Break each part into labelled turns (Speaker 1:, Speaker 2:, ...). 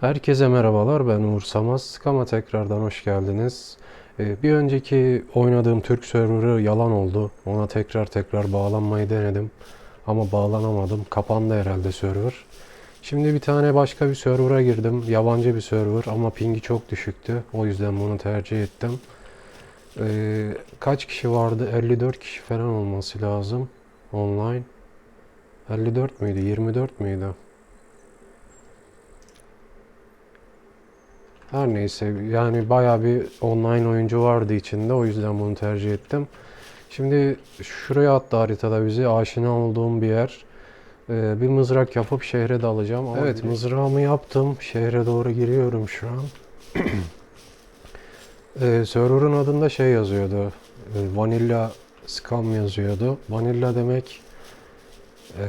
Speaker 1: Herkese merhabalar ben Uğur Samaz. Skama tekrardan hoş geldiniz. Ee, Bir önceki oynadığım Türk serverı yalan oldu. Ona tekrar tekrar bağlanmayı denedim. Ama bağlanamadım. Kapandı herhalde server. Şimdi bir tane başka bir server'a girdim. Yabancı bir server ama pingi çok düşüktü. O yüzden bunu tercih ettim. Ee, kaç kişi vardı? 54 kişi falan olması lazım. Online. 54 müydü? 24 müydü? Her neyse yani bayağı bir online oyuncu vardı içinde o yüzden bunu tercih ettim. Şimdi şuraya attı haritada bizi aşina olduğum bir yer. Ee, bir mızrak yapıp şehre dalacağım. Ama evet mızrağımı yaptım. Şehre doğru giriyorum şu an. ee, server'ın adında şey yazıyordu. Ee, Vanilla Scam yazıyordu. Vanilla demek e,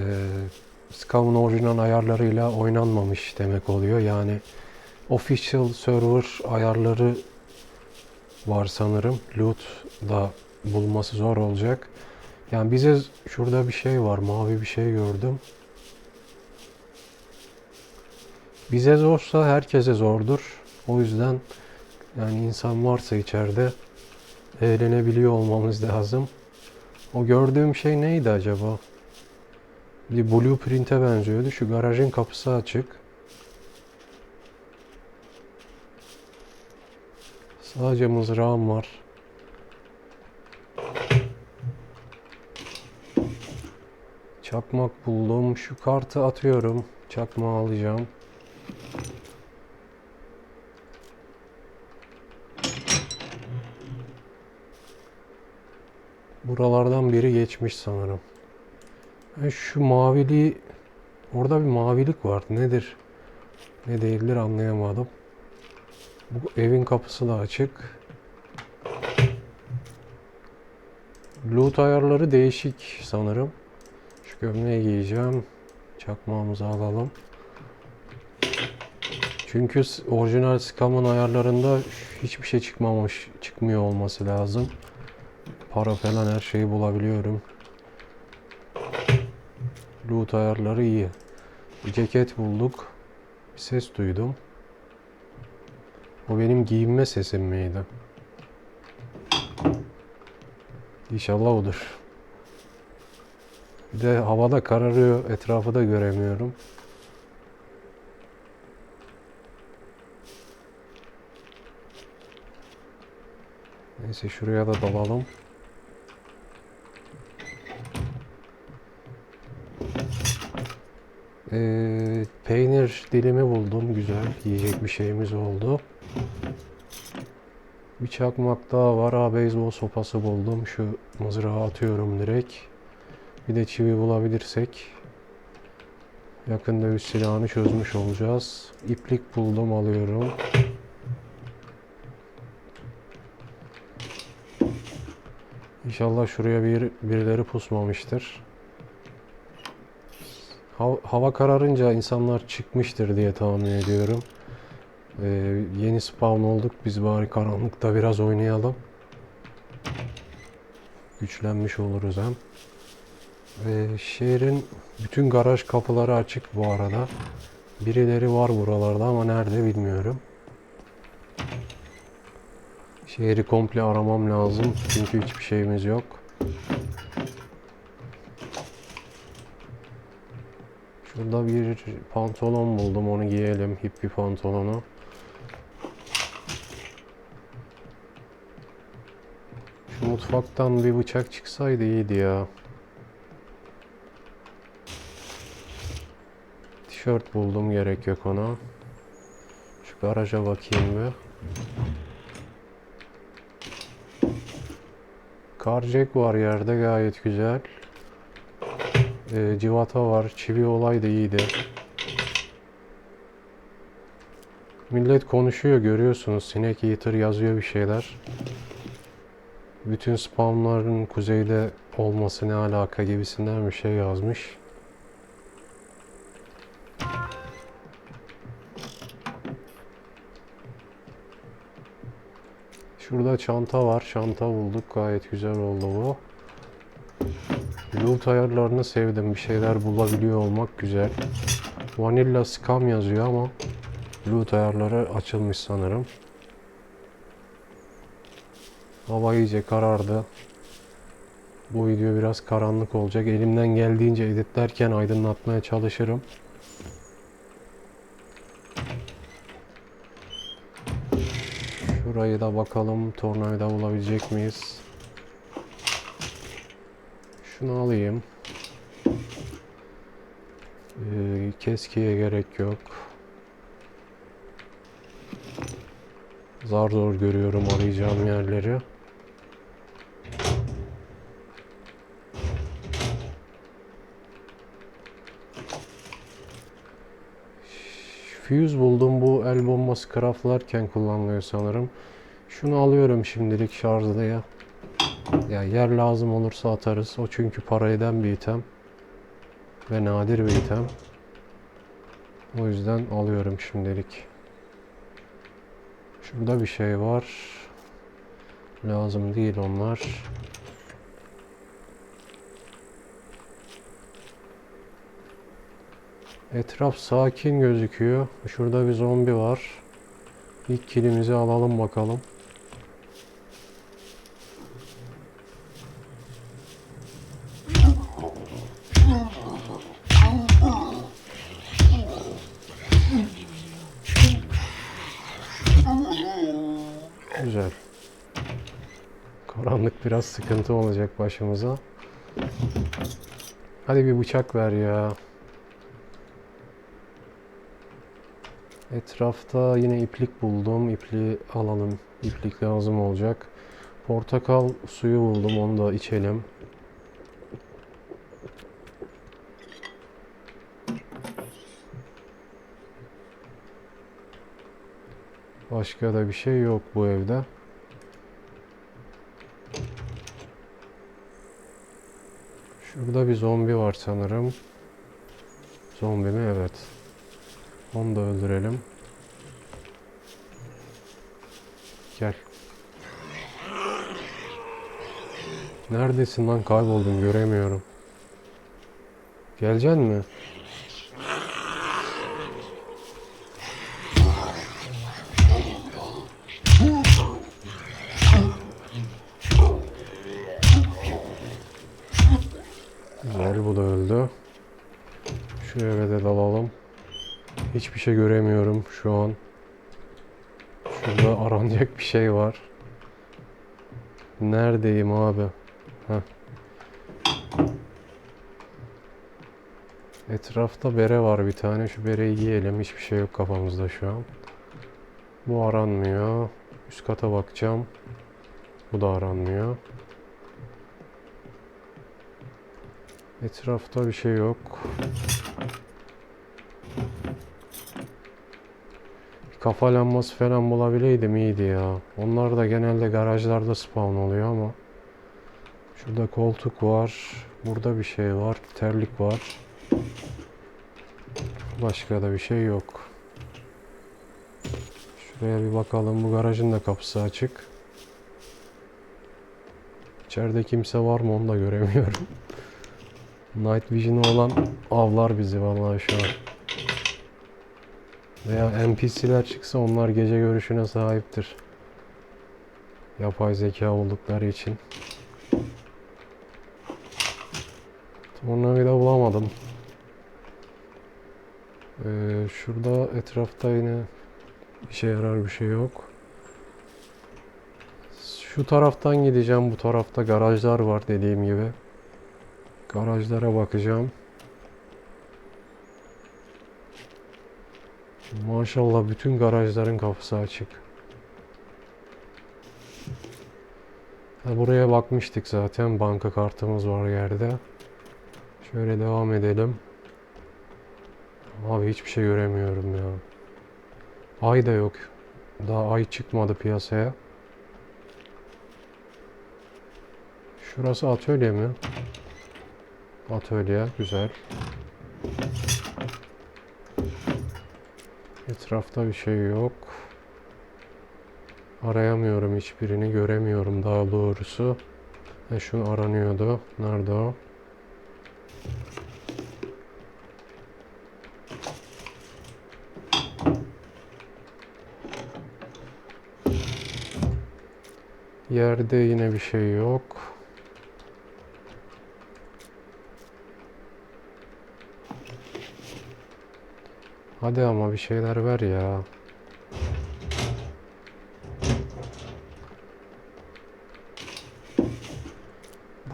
Speaker 1: Scam'ın orijinal ayarlarıyla oynanmamış demek oluyor. Yani official server ayarları var sanırım. Loot da bulması zor olacak. Yani bize şurada bir şey var. Mavi bir şey gördüm. Bize zorsa herkese zordur. O yüzden yani insan varsa içeride eğlenebiliyor olmamız lazım. O gördüğüm şey neydi acaba? Bir blueprint'e benziyordu. Şu garajın kapısı açık. Sadece mızrağım var. Çakmak buldum. Şu kartı atıyorum. Çakmağı alacağım. Buralardan biri geçmiş sanırım. Ben şu maviliği... Orada bir mavilik var. Nedir? Ne değildir anlayamadım. Bu evin kapısı da açık. Loot ayarları değişik sanırım. Şu gömleği giyeceğim. Çakmağımızı alalım. Çünkü orijinal Scam'ın ayarlarında hiçbir şey çıkmamış, çıkmıyor olması lazım. Para falan her şeyi bulabiliyorum. Loot ayarları iyi. Bir ceket bulduk. Bir ses duydum. O benim giyinme sesim miydi? İnşallah odur. Bir de havada kararıyor, etrafı da göremiyorum. Neyse şuraya da dalalım. Ee, peynir dilimi buldum. Güzel. Yiyecek bir şeyimiz oldu. Bir çakmak daha var. Ha, beyzbol sopası buldum. Şu mızrağı atıyorum direkt. Bir de çivi bulabilirsek yakın dövüş silahını çözmüş olacağız. İplik buldum alıyorum. İnşallah şuraya bir birileri pusmamıştır. Hav- Hava kararınca insanlar çıkmıştır diye tahmin ediyorum. Ee, yeni spawn olduk. Biz bari karanlıkta biraz oynayalım. Güçlenmiş oluruz hem. Ee, şehrin bütün garaj kapıları açık bu arada. Birileri var buralarda ama nerede bilmiyorum. Şehri komple aramam lazım çünkü hiçbir şeyimiz yok. Şurada bir pantolon buldum onu giyelim hippi pantolonu. Şu mutfaktan bir bıçak çıksaydı iyiydi ya. Tişört buldum gerek yok ona. Şu garaja bakayım bir. Karcek var yerde gayet güzel. Ee, civata var. Çivi olay da iyiydi. Millet konuşuyor görüyorsunuz. Sinek Eater yazıyor bir şeyler. Bütün spawnların kuzeyde olması ne alaka gibisinden bir şey yazmış. Şurada çanta var. Çanta bulduk. Gayet güzel oldu bu. Loot ayarlarını sevdim. Bir şeyler bulabiliyor olmak güzel. Vanilla Scam yazıyor ama loot ayarları açılmış sanırım. Hava iyice karardı. Bu video biraz karanlık olacak. Elimden geldiğince editlerken aydınlatmaya çalışırım. Şurayı da bakalım tornavida bulabilecek miyiz? Şunu alayım. Ee, keskiye gerek yok. Zar zor görüyorum arayacağım yerleri. Fuse buldum. Bu el bombası craftlarken kullanılıyor sanırım. Şunu alıyorum şimdilik şarjlıya. Ya yer lazım olursa atarız. O çünkü para eden bir item. Ve nadir bir item. O yüzden alıyorum şimdilik. Şurada bir şey var. Lazım değil onlar. Etraf sakin gözüküyor. Şurada bir zombi var. İlk kilimizi alalım bakalım. Güzel. Karanlık biraz sıkıntı olacak başımıza. Hadi bir bıçak ver ya. Etrafta yine iplik buldum. İpliği alalım. İplik lazım olacak. Portakal suyu buldum. Onu da içelim. Başka da bir şey yok bu evde. Şurada bir zombi var sanırım. Zombi mi? Evet. Onu da öldürelim. Gel. Neredesin lan? Kayboldum. Göremiyorum. Geleceksin mi? Güzel bu da öldü. Şu eve de dalalım. Hiçbir şey göremiyorum şu an. Şurada aranacak bir şey var. Neredeyim abi? Heh. Etrafta bere var bir tane. Şu bereyi giyelim. Hiçbir şey yok kafamızda şu an. Bu aranmıyor. Üst kata bakacağım. Bu da aranmıyor. Etrafta bir şey yok. Kafa lambası falan bulabileydim iyiydi ya. Onlar da genelde garajlarda spawn oluyor ama. Şurada koltuk var. Burada bir şey var. Terlik var. Başka da bir şey yok. Şuraya bir bakalım. Bu garajın da kapısı açık. İçeride kimse var mı onu da göremiyorum. Night Vision'ı olan avlar bizi vallahi şu an. Veya NPC'ler çıksa onlar gece görüşüne sahiptir. Yapay zeka oldukları için. Tornavida bulamadım. Ee, şurada etrafta yine işe yarar bir şey yok. Şu taraftan gideceğim. Bu tarafta garajlar var dediğim gibi. Garajlara bakacağım. Maşallah bütün garajların kapısı açık. Buraya bakmıştık zaten. Banka kartımız var yerde. Şöyle devam edelim. Abi hiçbir şey göremiyorum ya. Ay da yok. Daha ay çıkmadı piyasaya. Şurası atölye mi? Atölye güzel. Etrafta bir şey yok. Arayamıyorum hiçbirini. Göremiyorum daha doğrusu. E şu aranıyordu. Nerede o? Yerde yine bir şey yok. Hadi ama bir şeyler ver ya.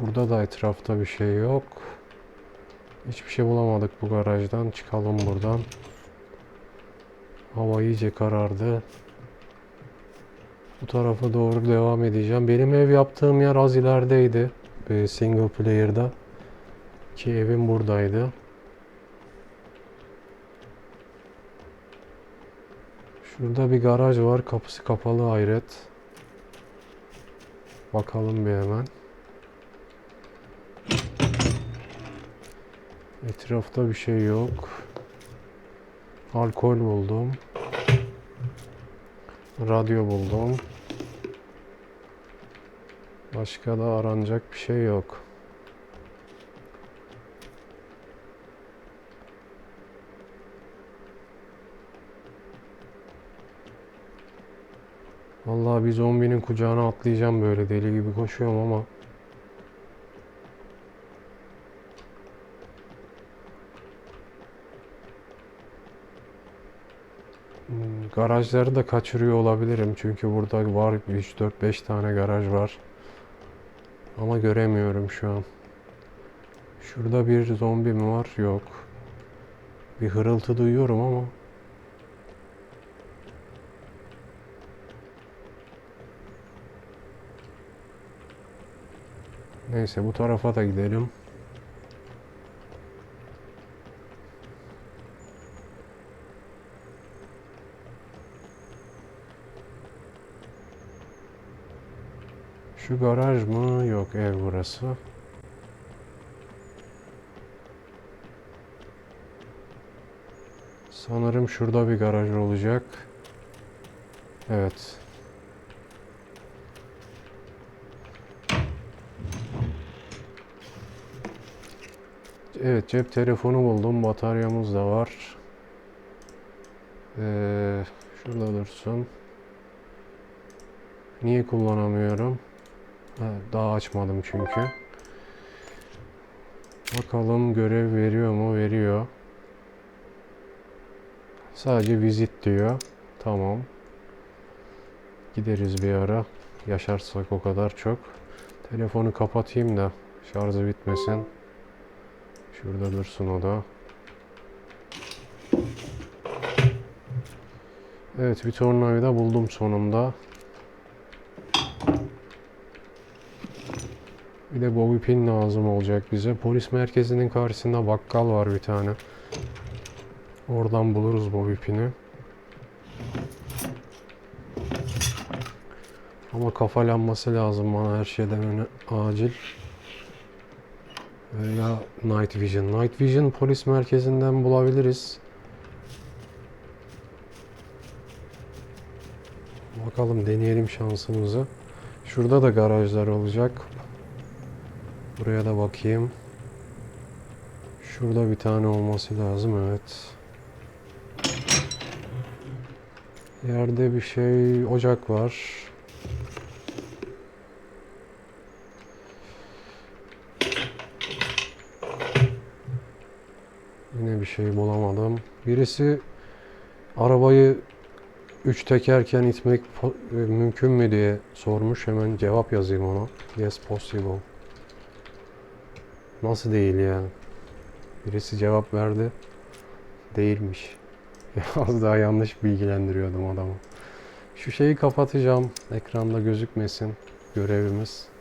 Speaker 1: Burada da etrafta bir şey yok. Hiçbir şey bulamadık bu garajdan. Çıkalım buradan. Hava iyice karardı. Bu tarafa doğru devam edeceğim. Benim ev yaptığım yer az ilerideydi. Single player'da. Ki evim buradaydı. Şurada bir garaj var. Kapısı kapalı hayret. Bakalım bir hemen. Etrafta bir şey yok. Alkol buldum. Radyo buldum. Başka da aranacak bir şey yok. Vallahi bir zombinin kucağına atlayacağım böyle deli gibi koşuyorum ama Hmm, Garajları da kaçırıyor olabilirim çünkü burada var 3 4 5 tane garaj var. Ama göremiyorum şu an. Şurada bir zombi mi var? Yok. Bir hırıltı duyuyorum ama Neyse bu tarafa da gidelim. Şu garaj mı? Yok ev burası. Sanırım şurada bir garaj olacak. Evet. Evet cep telefonu buldum. Bataryamız da var. Ee, şurada dursun. Niye kullanamıyorum? Ha, daha açmadım çünkü. Bakalım görev veriyor mu? Veriyor. Sadece vizit diyor. Tamam. Gideriz bir ara. Yaşarsak o kadar çok. Telefonu kapatayım da şarjı bitmesin. Şurada dursun o da. Evet bir tornavida buldum sonunda. Bir de bobby pin lazım olacak bize. Polis merkezinin karşısında bakkal var bir tane. Oradan buluruz bobby pini. Ama kafa lambası lazım bana her şeyden öne acil. Veya Night Vision. Night Vision polis merkezinden bulabiliriz. Bakalım deneyelim şansımızı. Şurada da garajlar olacak. Buraya da bakayım. Şurada bir tane olması lazım evet. Yerde bir şey ocak var. Yine bir şey bulamadım. Birisi arabayı üç tekerken itmek e, mümkün mü diye sormuş. Hemen cevap yazayım ona. Yes possible. Nasıl değil ya? Birisi cevap verdi. Değilmiş. Az daha yanlış bilgilendiriyordum adamı. Şu şeyi kapatacağım. Ekranda gözükmesin görevimiz.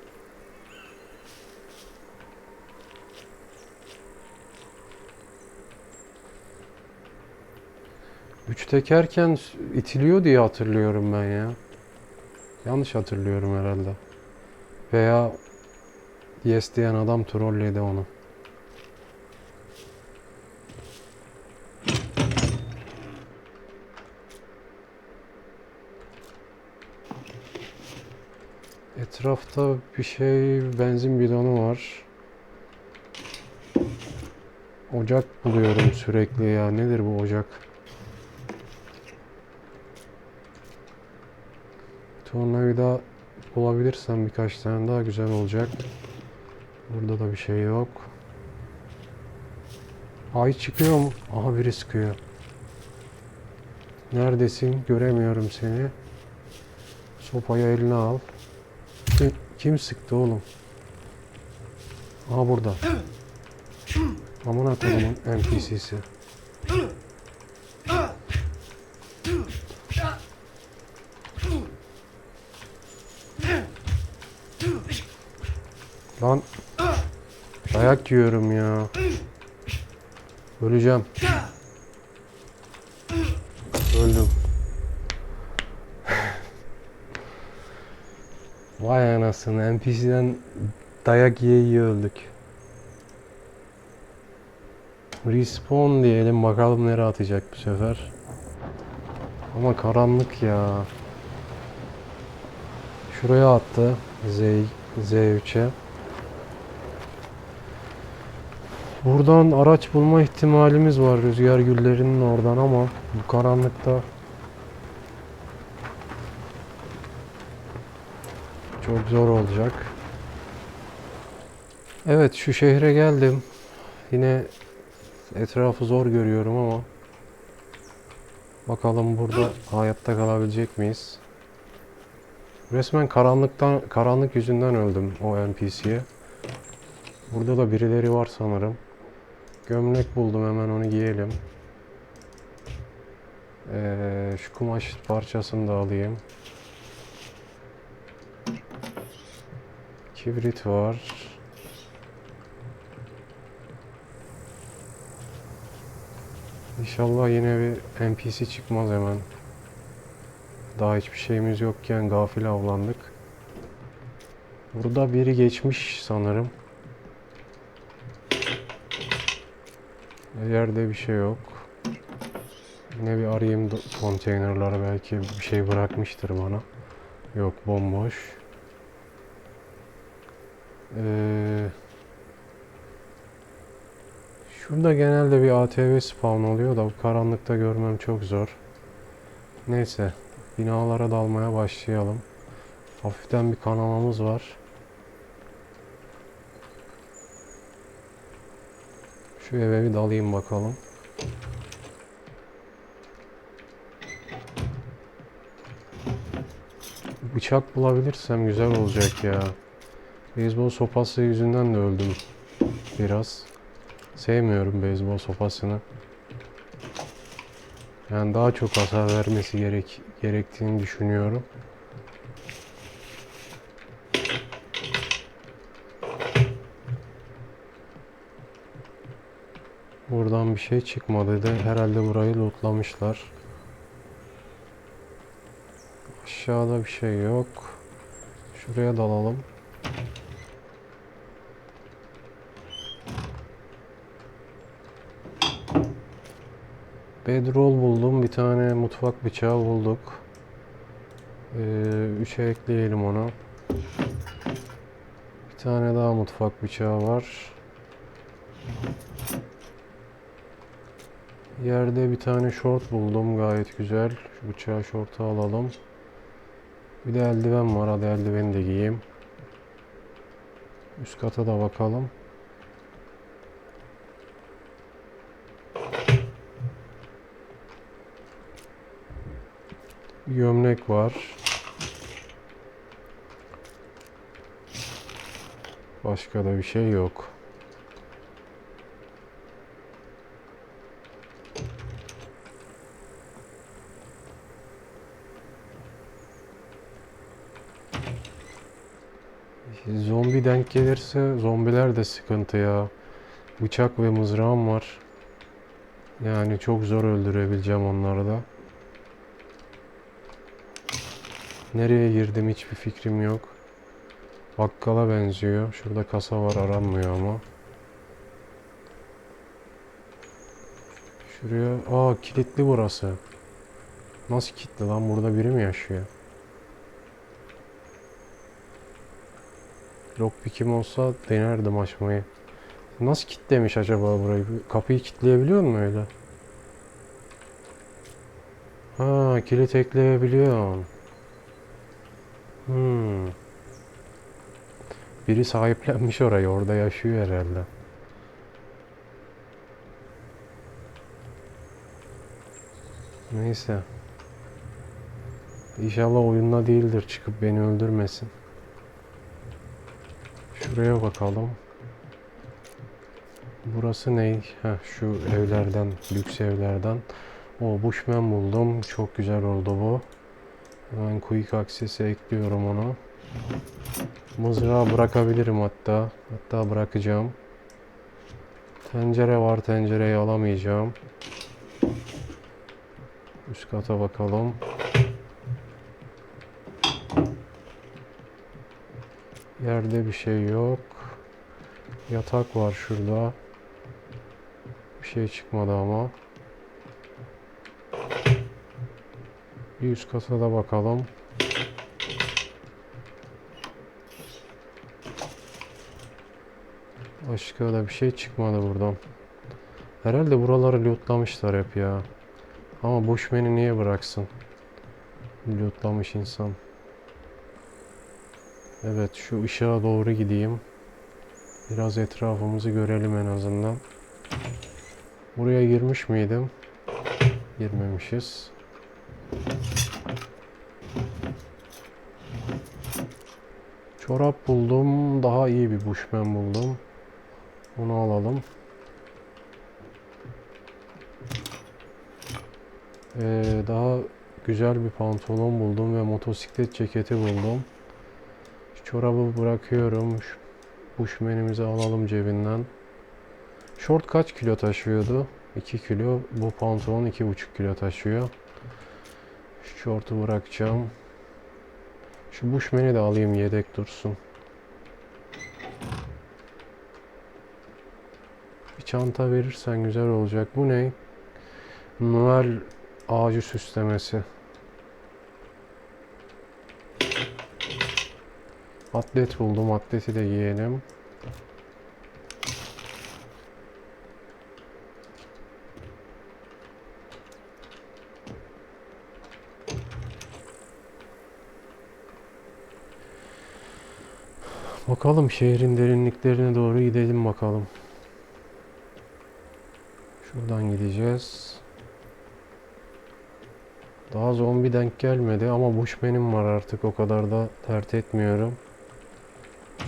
Speaker 1: Üç tekerken itiliyor diye hatırlıyorum ben ya. Yanlış hatırlıyorum herhalde. Veya yes diyen adam trolledi onu. Etrafta bir şey benzin bidonu var. Ocak buluyorum sürekli ya. Nedir bu ocak? Tornavida bulabilirsem birkaç tane daha güzel olacak. Burada da bir şey yok. Ay çıkıyor mu? Aha biri sıkıyor. Neredesin? Göremiyorum seni. Sopayı eline al. Kim, kim sıktı oğlum? Aha burada. Aman akıllımın NPC'si. Dayak yiyorum ya. Öleceğim. Öldüm. Vay anasını NPC'den dayak yiye yiye öldük. Respawn diyelim bakalım nereye atacak bu sefer. Ama karanlık ya. Şuraya attı. Z Z3'e. Buradan araç bulma ihtimalimiz var rüzgar güllerinin oradan ama bu karanlıkta çok zor olacak. Evet şu şehre geldim. Yine etrafı zor görüyorum ama bakalım burada hayatta kalabilecek miyiz? Resmen karanlıktan karanlık yüzünden öldüm o NPC'ye. Burada da birileri var sanırım. Gömlek buldum hemen onu giyelim. Ee, şu kumaş parçasını da alayım. Kibrit var. İnşallah yine bir NPC çıkmaz hemen. Daha hiçbir şeyimiz yokken gafil avlandık. Burada biri geçmiş sanırım. Yerde bir şey yok. Yine bir arayayım konteynerları belki bir şey bırakmıştır bana. Yok bomboş. Ee, şurada genelde bir ATV spawn oluyor da bu karanlıkta görmem çok zor. Neyse binalara dalmaya başlayalım. Hafiften bir kanamamız var. Şu eve bir dalayım bakalım. Bıçak bulabilirsem güzel olacak ya. Beyzbol sopası yüzünden de öldüm biraz. Sevmiyorum beyzbol sopasını. Yani daha çok hasar vermesi gerek gerektiğini düşünüyorum. Buradan bir şey çıkmadı da herhalde burayı lootlamışlar. Aşağıda bir şey yok. Şuraya dalalım. Bedroll buldum. Bir tane mutfak bıçağı bulduk. Ee, üçe ekleyelim onu. Bir tane daha mutfak bıçağı var. Yerde bir tane short buldum. Gayet güzel. Şu bıçağı short'a alalım. Bir de eldiven var. Hadi eldiveni de giyeyim. Üst kata da bakalım. Bir gömlek var. Başka da bir şey yok. Denk gelirse zombiler de sıkıntı ya. Bıçak ve mızrağım var. Yani çok zor öldürebileceğim onları da. Nereye girdim hiçbir fikrim yok. Bakkala benziyor. Şurada kasa var aranmıyor ama. Şuraya... Aa kilitli burası. Nasıl kilitli lan? Burada biri mi yaşıyor? Lockpick'im olsa denerdim açmayı. Nasıl kilitlemiş acaba burayı? Kapıyı kilitleyebiliyor mu öyle? Ha kilit ekleyebiliyor. Hmm. Biri sahiplenmiş orayı. Orada yaşıyor herhalde. Neyse. İnşallah oyunda değildir. Çıkıp beni öldürmesin. Şuraya bakalım. Burası ne? Heh, şu evlerden, lüks evlerden. O Bushman buldum. Çok güzel oldu bu. Hemen Quick Access'e ekliyorum onu. Mızrağı bırakabilirim hatta. Hatta bırakacağım. Tencere var. Tencereyi alamayacağım. Üst kata bakalım. Yerde bir şey yok. Yatak var şurada. Bir şey çıkmadı ama. Bir üst kata da bakalım. Başka da bir şey çıkmadı buradan. Herhalde buraları lootlamışlar hep ya. Ama Bushman'i niye bıraksın? Lootlamış insan. Evet şu ışığa doğru gideyim. Biraz etrafımızı görelim en azından. Buraya girmiş miydim? Girmemişiz. Çorap buldum. Daha iyi bir bushman buldum. Onu alalım. Ee, daha güzel bir pantolon buldum ve motosiklet ceketi buldum. Çorabı bırakıyorum. Bushman'imizi alalım cebinden. Short kaç kilo taşıyordu? 2 kilo. Bu pantolon 2,5 kilo taşıyor. Şu şortu bırakacağım. Şu bushman'i de alayım yedek dursun. Bir çanta verirsen güzel olacak. Bu ne? Noel ağacı süslemesi. Atlet buldum. Atleti de giyelim. Bakalım şehrin derinliklerine doğru gidelim bakalım. Şuradan gideceğiz. Daha zombi denk gelmedi ama bushman'im var artık o kadar da dert etmiyorum.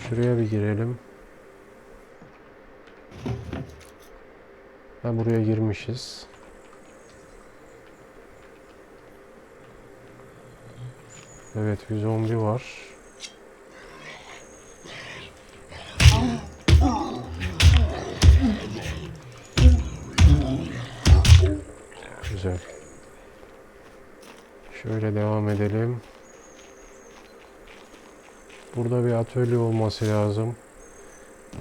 Speaker 1: Şuraya bir girelim. Ha buraya girmişiz. Evet bir zombi var. Güzel. Şöyle devam edelim. Burada bir atölye olması lazım.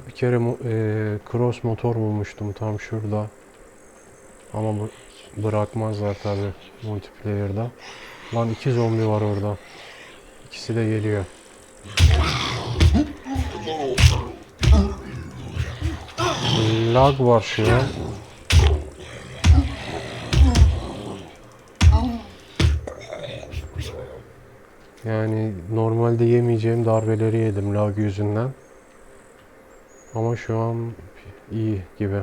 Speaker 1: Bir kere eee, cross motor bulmuştum tam şurada. Ama bırakmazlar tabi multiplayer'da. Lan iki zombi var orada. İkisi de geliyor. Lag var şu an. Yani normalde yemeyeceğim darbeleri yedim lag yüzünden. Ama şu an iyi gibi.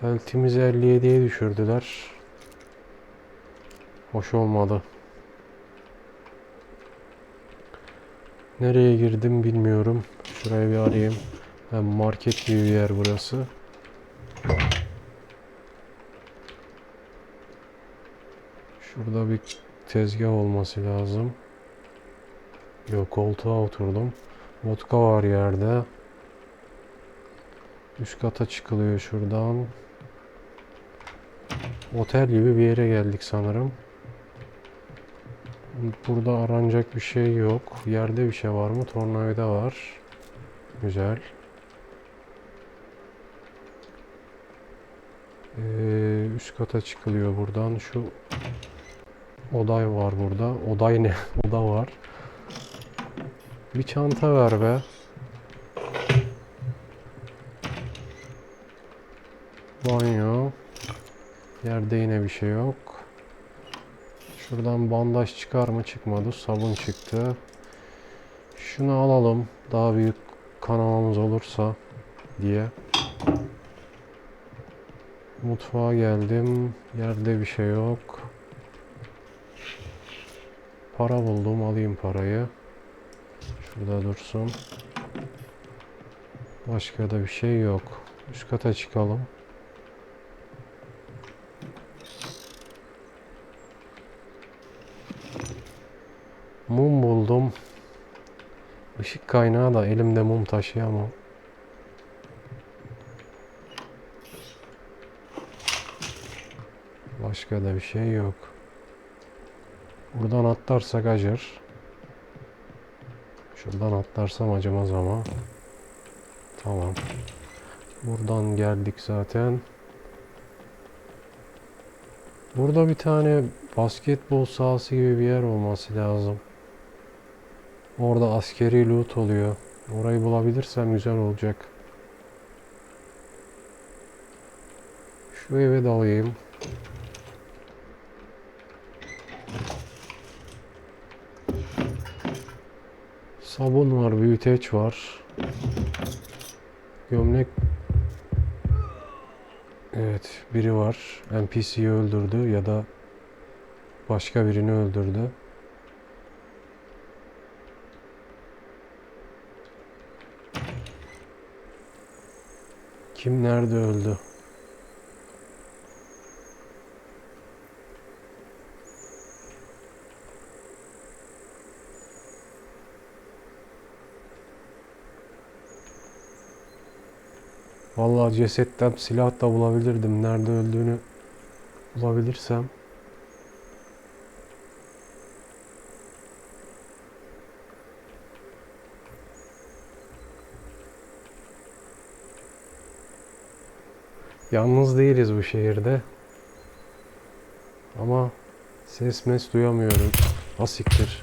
Speaker 1: Health'imizi 57'ye düşürdüler. Hoş olmadı. Nereye girdim bilmiyorum. Şuraya bir arayayım. Market gibi bir yer burası. Şurada bir tezgah olması lazım. Yok koltuğa oturdum. Vodka var yerde. Üst kata çıkılıyor şuradan. Otel gibi bir yere geldik sanırım. Burada aranacak bir şey yok. Yerde bir şey var mı? Tornavida var. Güzel. Ee, üst kata çıkılıyor buradan. Şu oday var burada. Oday ne? Oda var. Bir çanta ver be. Banyo. Yerde yine bir şey yok. Şuradan bandaj çıkar mı? Çıkmadı. Sabun çıktı. Şunu alalım. Daha büyük kanalımız olursa diye. Mutfağa geldim. Yerde bir şey yok. Para buldum. Alayım parayı. Şurada dursun. Başka da bir şey yok. Üst kata çıkalım. Mum buldum. Işık kaynağı da elimde mum taşıyamam. Başka da bir şey yok. Buradan atlarsak acır. Şuradan atlarsam acımaz ama. Tamam. Buradan geldik zaten. Burada bir tane basketbol sahası gibi bir yer olması lazım. Orada askeri loot oluyor. Orayı bulabilirsem güzel olacak. Şu eve dalayım. Sabun var, büyüteç var. Gömlek Evet, biri var. NPC'yi öldürdü ya da başka birini öldürdü. Kim nerede öldü? Cesetten silah da bulabilirdim. Nerede öldüğünü bulabilirsem. Yalnız değiliz bu şehirde. Ama ses mes duyamıyorum. Asiktir.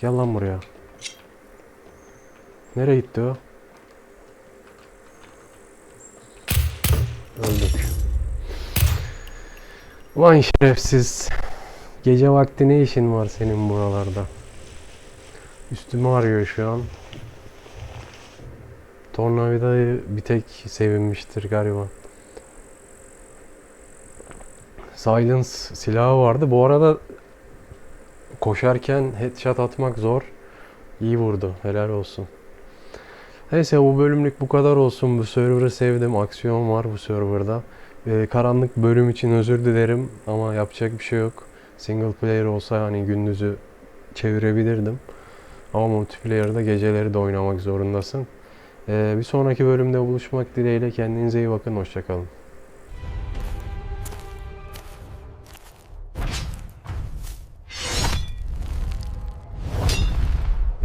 Speaker 1: Gel lan buraya. Nereye gitti o? Ulan şerefsiz. Gece vakti ne işin var senin buralarda? Üstümü arıyor şu an. Tornavidayı bir tek sevinmiştir galiba. Silence silahı vardı. Bu arada koşarken headshot atmak zor. İyi vurdu. Helal olsun. Neyse bu bölümlük bu kadar olsun. Bu server'ı sevdim. Aksiyon var bu serverda. Ee, karanlık bölüm için özür dilerim ama yapacak bir şey yok. Single player olsa hani gündüzü çevirebilirdim. Ama multiplayer'da geceleri de oynamak zorundasın. Ee, bir sonraki bölümde buluşmak dileğiyle kendinize iyi bakın. Hoşçakalın.